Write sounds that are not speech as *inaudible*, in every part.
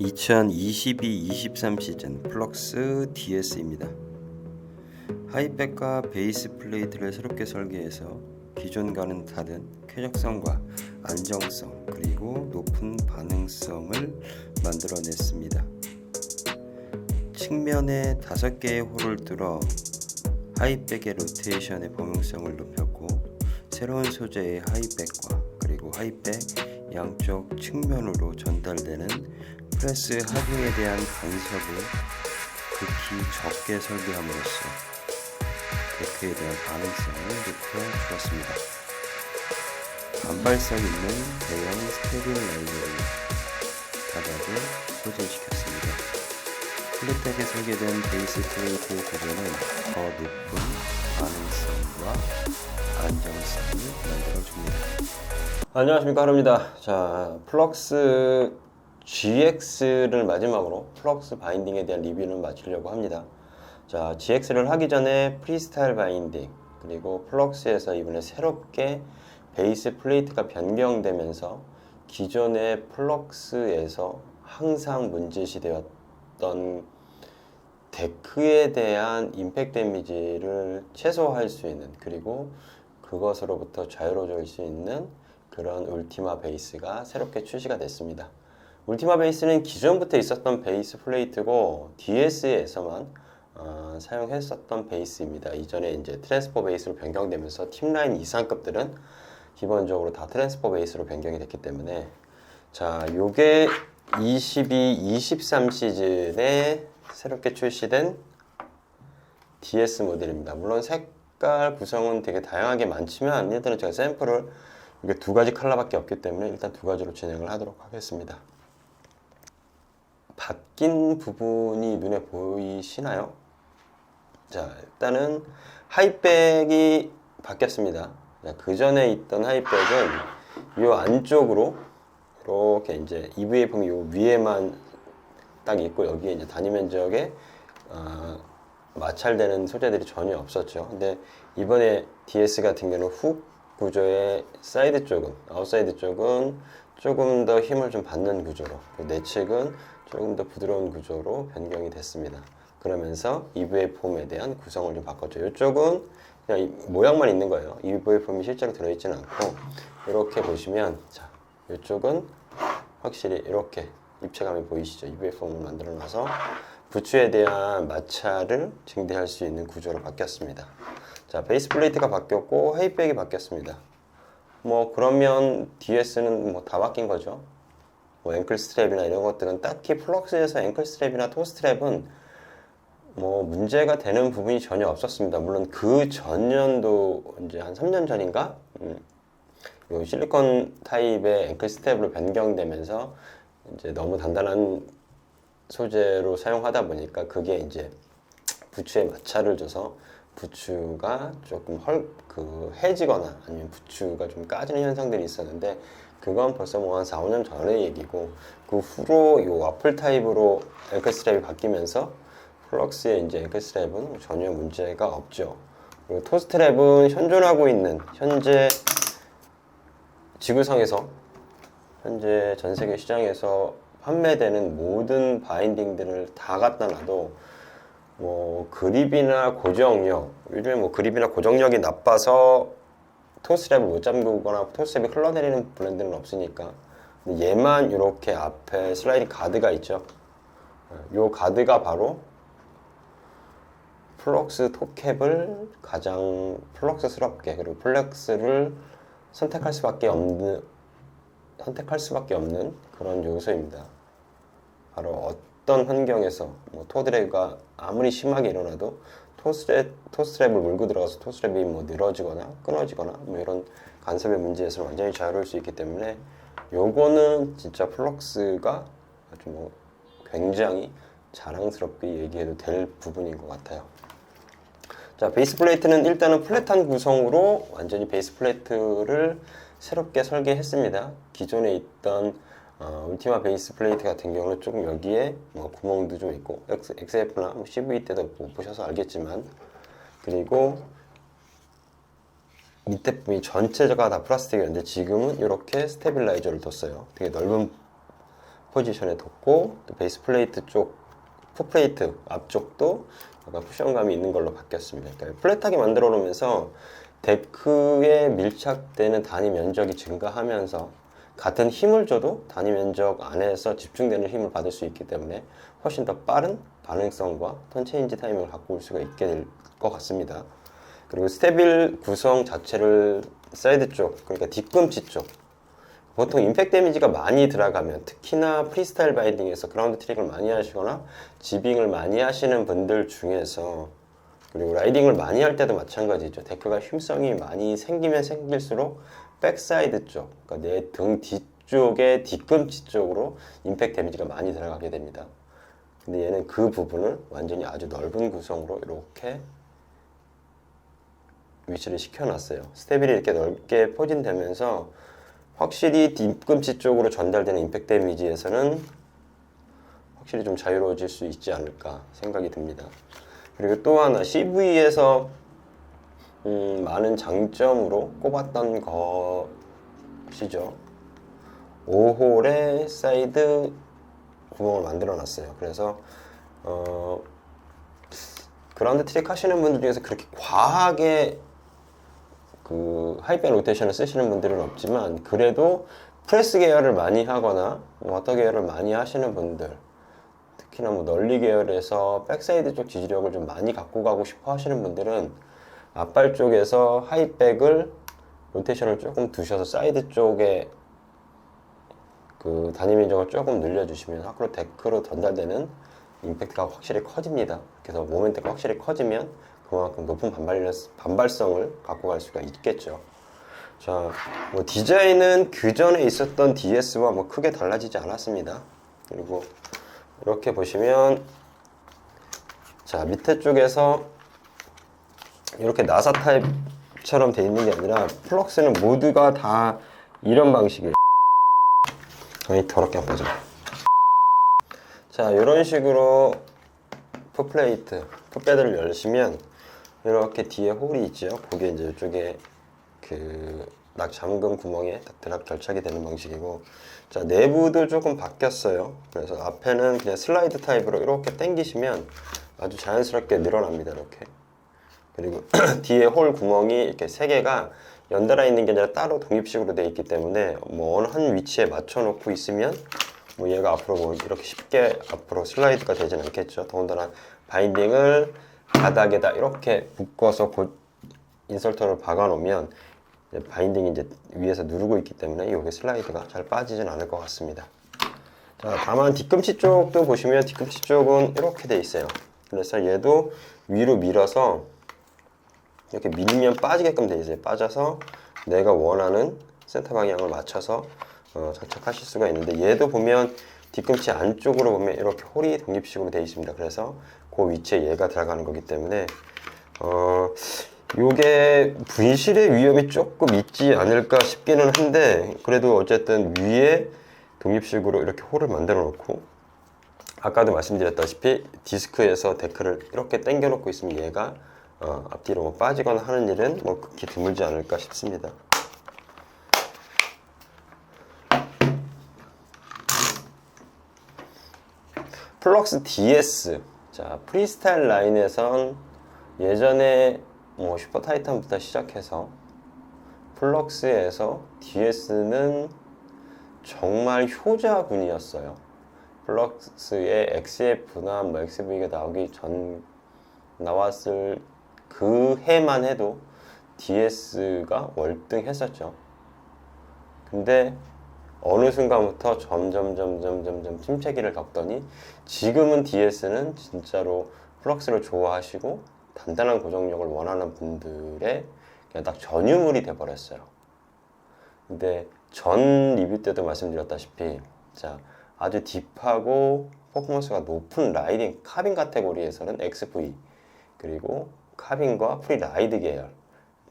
2022-23 시즌 플럭스 DS입니다. 하이백과 베이스 플레이트를 새롭게 설계해서 기존과는 다른 쾌적성과 안정성 그리고 높은 반응성을 만들어냈습니다. 측면에 5개의 홀을 뚫어 하이백의 로테이션의 범용성을 높였고 새로운 소재의 하이백과 그리고 하이백 양쪽 측면으로 전달되는 프레스 하중에 대한 간섭을 극히 적게 설계함으로써 데크에 대한 가능성을 높여주었습니다. 반발성 있는 대형 스테빌라이저를 바닥에 소진시켰습니다. 플랫하게 설계된 베이스 플레이트 구조는 더 높은 가능성과 안정성을 만들어줍니다. 안녕하십니까 하루입니다. 자 플럭스 GX를 마지막으로 플럭스 바인딩에 대한 리뷰를 마치려고 합니다. 자 GX를 하기 전에 프리스타일 바인딩 그리고 플럭스에서 이번에 새롭게 베이스 플레이트가 변경되면서 기존의 플럭스에서 항상 문제시되었던 데크에 대한 임팩 데미지를 최소화할 수 있는 그리고 그것으로부터 자유로워질 수 있는 그런 울티마 베이스가 새롭게 출시가 됐습니다. 울티마 베이스는 기존부터 있었던 베이스 플레이트고 DS에서만 어, 사용했었던 베이스입니다. 이전에 이제 트랜스포 베이스로 변경되면서 팀라인 이상급들은 기본적으로 다 트랜스포 베이스로 변경이 됐기 때문에 자, 요게 22, 23 시즌에 새롭게 출시된 DS 모델입니다. 물론 색깔 구성은 되게 다양하게 많지만 일단은 제가 샘플을 이게 두 가지 컬러밖에 없기 때문에 일단 두 가지로 진행을 하도록 하겠습니다. 바뀐 부분이 눈에 보이시나요? 자, 일단은 하이백이 바뀌었습니다. 그 전에 있던 하이백은 이 안쪽으로 이렇게 이제 폼이 요 위에만 딱 있고 여기에 이제 단위 면적에 어, 마찰되는 소재들이 전혀 없었죠. 근데 이번에 DS 같은 경우는 훅 구조의 사이드 쪽은 아웃사이드 쪽은 조금 더 힘을 좀 받는 구조로 내측은 조금 더 부드러운 구조로 변경이 됐습니다. 그러면서 EVA 폼에 대한 구성을 좀 바꿨죠. 이쪽은 그냥 모양만 있는 거예요. EVA 폼이 실제로 들어있지는 않고 이렇게 보시면 자 이쪽은 확실히 이렇게 입체감이 보이시죠? EVA 폼을 만들어 놔서 부츠에 대한 마찰을 증대할 수 있는 구조로 바뀌었습니다. 자, 베이스 플레이트가 바뀌었고 헤이백이 바뀌었습니다. 뭐 그러면 DS는 뭐 다 바뀐 거죠. 뭐 앵클 스트랩이나 이런 것들은 딱히 플럭스에서 앵클 스트랩이나 토 스트랩은 뭐 문제가 되는 부분이 전혀 없었습니다. 물론 그 전년도 이제 한 3년 전인가 음, 요 실리콘 타입의 앵클 스텝으로 변경되면서 이제 너무 단단한 소재로 사용하다 보니까 그게 이제 부츠에 마찰을 줘서 부츠가 조금 헐, 그 해지거나 아니면 부츠가 좀 까지는 현상들이 있었는데 그건 벌써 뭐 한 4, 5년 전의 얘기고 그 후로 요 와플 타입으로 앵클 스트랩이 바뀌면서 플럭스의 이제 앵클 스트랩은 전혀 문제가 없죠. 그리고 토 스트랩은 현존하고 있는 현재 지구상에서 현재 전 세계 시장에서 판매되는 모든 바인딩들을 다 갖다 놔도 뭐 그립이나 고정력 요즘에 뭐 그립이나 고정력이 나빠서 토스랩을 못 잠그거나 토스랩이 흘러내리는 브랜드는 없으니까 얘만 이렇게 앞에 슬라이딩 가드가 있죠 요 가드가 바로 플럭스 톱캡을 가장 플럭스스럽게 그리고 플렉스를 선택할 수밖에 없는 선택할 수밖에 없는 그런 요소입니다. 바로 어떤 환경에서 뭐 토드랩가 아무리 심하게 일어나도 토스랩, 토스랩을 몰고 들어가서 토스랩이 뭐 늘어지거나 끊어지거나 뭐 이런 간섭의 문제에서 완전히 자유로울 수 있기 때문에 요거는 진짜 플럭스가 아주 뭐 굉장히 자랑스럽게 얘기해도 될 부분인 것 같아요. 자, 베이스 플레이트는 일단은 플랫한 구성으로 완전히 베이스 플레이트를 새롭게 설계했습니다. 기존에 있던 어, 울티마 베이스 플레이트 같은 경우는 조금 여기에 뭐 구멍도 좀 있고 XF나 뭐 CV 때도 못 보셔서 알겠지만 그리고 밑에 부분이 전체가 다 플라스틱이었는데 지금은 이렇게 스테빌라이저를 뒀어요. 되게 넓은 포지션에 뒀고 또 베이스 플레이트 쪽 풋플레이트 앞쪽도 약간 쿠션감이 있는 걸로 바뀌었습니다. 그러니까 플랫하게 만들어 놓으면서 데크에 밀착되는 단위 면적이 증가하면서 같은 힘을 줘도 단위 면적 안에서 집중되는 힘을 받을 수 있기 때문에 훨씬 더 빠른 반응성과 턴 체인지 타임을 갖고 올 수가 있게 될 것 같습니다. 그리고 스테빌 구성 자체를 사이드 쪽, 그러니까 뒤꿈치 쪽 보통 임팩 데미지가 많이 들어가면 특히나 프리스타일 바인딩에서 그라운드 트릭을 많이 하시거나 지빙을 많이 하시는 분들 중에서 그리고 라이딩을 많이 할 때도 마찬가지죠. 데크가 힘성이 많이 생기면 생길수록 백사이드 쪽, 그러니까 내 등 뒤쪽의 뒤꿈치 쪽으로 임팩 데미지가 많이 들어가게 됩니다. 근데 얘는 그 부분을 완전히 아주 넓은 구성으로 이렇게 위치를 시켜놨어요. 스테빌이 이렇게 넓게 포진되면서 확실히 뒤꿈치 쪽으로 전달되는 임팩 데미지에서는 확실히 좀 자유로워질 수 있지 않을까 생각이 듭니다. 그리고 또 하나 CV에서 음, 많은 장점으로 꼽았던 것이죠. 5홀에 사이드 구멍을 만들어 놨어요. 그래서 어, 그라운드 트릭 하시는 분들 중에서 그렇게 과하게 그 하이백 로테이션을 쓰시는 분들은 없지만 그래도 프레스 계열을 많이 하거나 워터 계열을 많이 하시는 분들 특히나 뭐 널리 계열에서 백사이드 쪽 지지력을 좀 많이 갖고 가고 싶어 하시는 분들은 앞발 쪽에서 하이백을 로테이션을 조금 두셔서 사이드 쪽에 그 단위 면적을 조금 늘려주시면 앞으로 데크로 전달되는 임팩트가 확실히 커집니다. 그래서 모멘트가 확실히 커지면 그만큼 높은 반발, 반발성을 갖고 갈 수가 있겠죠. 자, 뭐 디자인은 그 전에 있었던 DS와 뭐 크게 달라지지 않았습니다. 그리고 이렇게 보시면 자 밑에 쪽에서 이렇게 나사 타입처럼 돼 있는 게 아니라 플럭스는 모두가 다 이런 방식이에요. 아니 더럽게 안 빠져. 자 이런 식으로 풋플레이트, 풋배드를 열시면 이렇게 뒤에 홀이 있죠. 거기에 이제 이쪽에 그 낙 잠금 구멍에 딱 드랍 결착이 되는 방식이고 자 내부도 조금 바뀌었어요. 그래서 앞에는 그냥 슬라이드 타입으로 이렇게 당기시면 아주 자연스럽게 늘어납니다. 이렇게 그리고 *clears throat* 뒤에 홀 구멍이 이렇게 세 개가 연달아 있는 게 아니라 따로 독립식으로 되어 있기 때문에 뭐 어느 한 위치에 맞춰 놓고 있으면 뭐 얘가 앞으로 뭐 이렇게 쉽게 앞으로 슬라이드가 되진 않겠죠. 더군다나 바인딩을 바닥에다 이렇게 묶어서 곧 인설터를 박아 놓으면 바인딩이 이제 위에서 누르고 있기 때문에 여기 슬라이드가 잘 빠지진 않을 것 같습니다. 자, 다만 뒤꿈치 쪽도 보시면 뒤꿈치 쪽은 이렇게 돼 있어요. 그래서 얘도 위로 밀어서 이렇게 밀면 빠지게끔 돼 있어요. 빠져서 내가 원하는 센터 방향을 맞춰서 어, 장착하실 수가 있는데 얘도 보면 뒤꿈치 안쪽으로 보면 이렇게 홀이 독립식으로 되어 있습니다. 그래서 그 위치에 얘가 들어가는 거기 때문에 어, 요게 분실의 위험이 조금 있지 않을까 싶기는 한데 그래도 어쨌든 위에 독립식으로 이렇게 홀을 만들어 놓고 아까도 말씀드렸다시피 디스크에서 데크를 이렇게 당겨 놓고 있으면 얘가 어, 앞뒤로 뭐 빠지거나 하는 일은 뭐 극히 드물지 않을까 싶습니다. 플럭스 DS 자 프리스타일 라인에선 예전에 뭐 슈퍼 타이탄부터 시작해서 플럭스에서 DS는 정말 효자군이었어요. 플럭스의 XF나 뭐 XV가 나오기 전 나왔을 그 해만 해도 DS가 월등했었죠. 근데 어느 순간부터 점점 점점 점점 침체기를 겪더니 지금은 DS는 진짜로 플럭스를 좋아하시고 단단한 고정력을 원하는 분들의 그냥 딱 전유물이 돼 버렸어요. 근데 전 리뷰 때도 말씀드렸다시피 자 아주 딥하고 퍼포먼스가 높은 라이딩 카빈 카테고리에서는 XV 그리고 카빈과 프리라이드 계열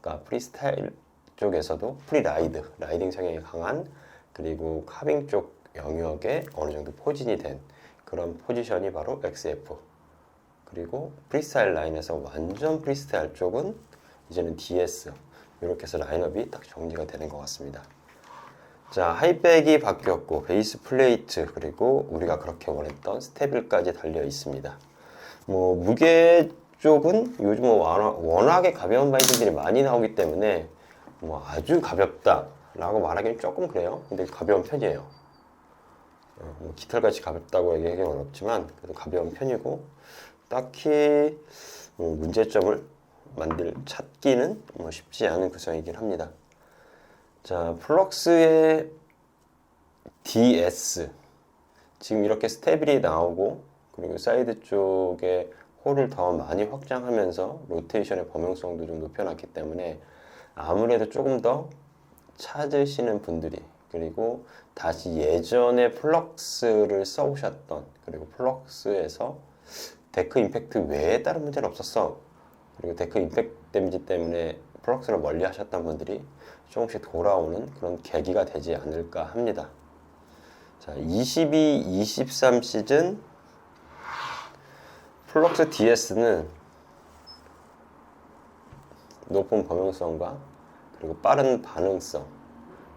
그러니까 프리스타일 쪽에서도 프리라이드 라이딩 성향이 강한 그리고 카빙 쪽 영역에 어느 정도 포진이 된 그런 포지션이 바로 XF. 그리고 프리스타일 라인에서 완전 프리스타일 쪽은 이제는 DS. 이렇게 해서 라인업이 딱 정리가 되는 것 같습니다. 자, 하이백이 바뀌었고 베이스 플레이트 그리고 우리가 그렇게 원했던 스테빌까지 달려 있습니다. 뭐 무게 쪽은 요즘 뭐 워낙, 워낙에 가벼운 바이크들이 많이 나오기 때문에 뭐 아주 가볍다 라고 말하기는 조금 그래요. 근데 가벼운 편이에요. 어, 뭐 깃털같이 가볍다고 얘기하기는 어렵지만 그래도 가벼운 편이고 딱히 뭐 문제점을 만들 찾기는 뭐 쉽지 않은 구성이긴 합니다. 자, 플럭스의 DS 지금 이렇게 스테빌이 나오고 그리고 사이드 쪽에 홀을 더 많이 확장하면서 로테이션의 범용성도 좀 높여놨기 때문에 아무래도 조금 더 찾으시는 분들이 그리고 다시 예전에 플럭스를 써오셨던 그리고 플럭스에서 데크 임팩트 외에 다른 문제는 없었어 그리고 데크 임팩트 데미지 때문에 플럭스를 멀리 하셨던 분들이 조금씩 돌아오는 그런 계기가 되지 않을까 합니다. 자, 22, 23 시즌 플럭스 DS는 높은 범용성과 그리고 빠른 반응성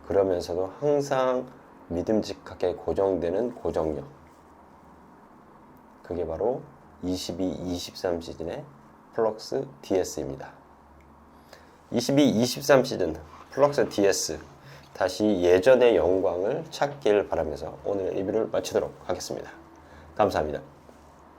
그러면서도 항상 믿음직하게 고정되는 고정력 그게 바로 22, 23 시즌의 플럭스 DS입니다. 22, 23 시즌 플럭스 DS 다시 예전의 영광을 찾길 바라면서 오늘 리뷰를 마치도록 하겠습니다. 감사합니다.